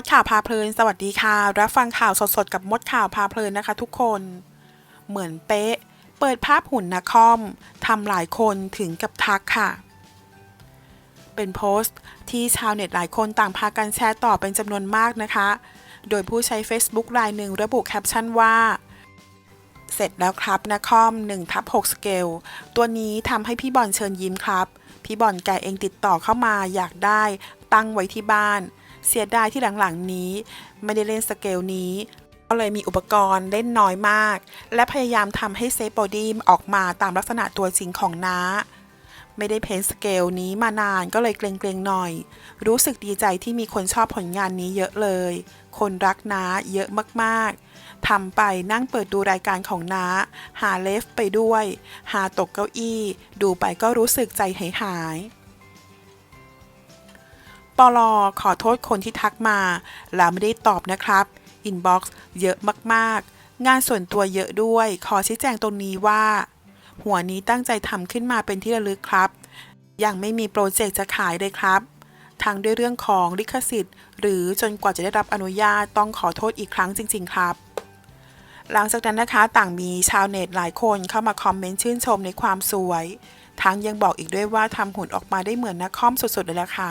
ดข่าวพาเพลิน สวัสดีค่ะ รับฟังข่าวสดๆ กับมดข่าวพาเพลินนะคะทุกคน เหมือนเป๊ะ เปิดภาพหุ่นนาคอมทำหลายคนถึงกับทักค่ะ เป็นโพสต์ที่ชาวเน็ตหลายคนต่างพากันแชร์ต่อเป็นจำนวนมากนะคะ โดยผู้ใช้ Facebook รายหนึ่งระบุแคปชั่นว่าเสร็จแล้วครับนาคอม1ทับ6สเกล ตัวนี้ทำให้พี่บอลเชิญยิ้มครับ พี่บอลแกเองติดต่อเข้ามาอยากได้ ตั้งไว้ที่บ้าน เสียดายที่หลังๆนี้ ไม่ได้เล่นสเกลนี้ ก็เลยมีอุปกรณ์เล่นน้อยมาก และพยายามทำให้เซฟบอดี้ออกมาตามลักษณะตัวจริงของน้า ไม่ได้เพ้นสเกลนี้มานานก็เลยเกรงๆหน่อย รู้สึกดีใจที่มีคนชอบผลงานนี้เยอะเลย คนรักน้าเยอะมากๆทำไปนั่งเปิดดูรายการของน้า หาเลฟไปด้วย หาตกเก้าอี้ ดูไปก็รู้สึกใจหายหายๆ ปลอขอโทษคนที่ทักมา แล้วไม่ได้ตอบนะครับ อินบ็อกซ์เยอะมากๆ งานส่วนตัวเยอะด้วย ขอชี้แจงตรงนี้ว่า หัวนี้ตั้งใจทำขึ้นมาเป็นที่ระลึกครับ ยังไม่มีโปรเจกต์จะขายเลยครับ ทั้งด้วยเรื่องของลิขสิทธิ์ หรือจนกว่าจะได้รับอนุญาตต้องขอโทษอีกครั้งจริง ๆ ครับหลังจากนั้นนะคะต่างมีชาวเน็ตหลายคนเข้ามาคอมเมนต์ชื่นชมในความสวย ทั้งยังบอกอีกด้วยว่าทำหุ่นออกมาได้เหมือนนักคอมสุดๆเลยละค่ะ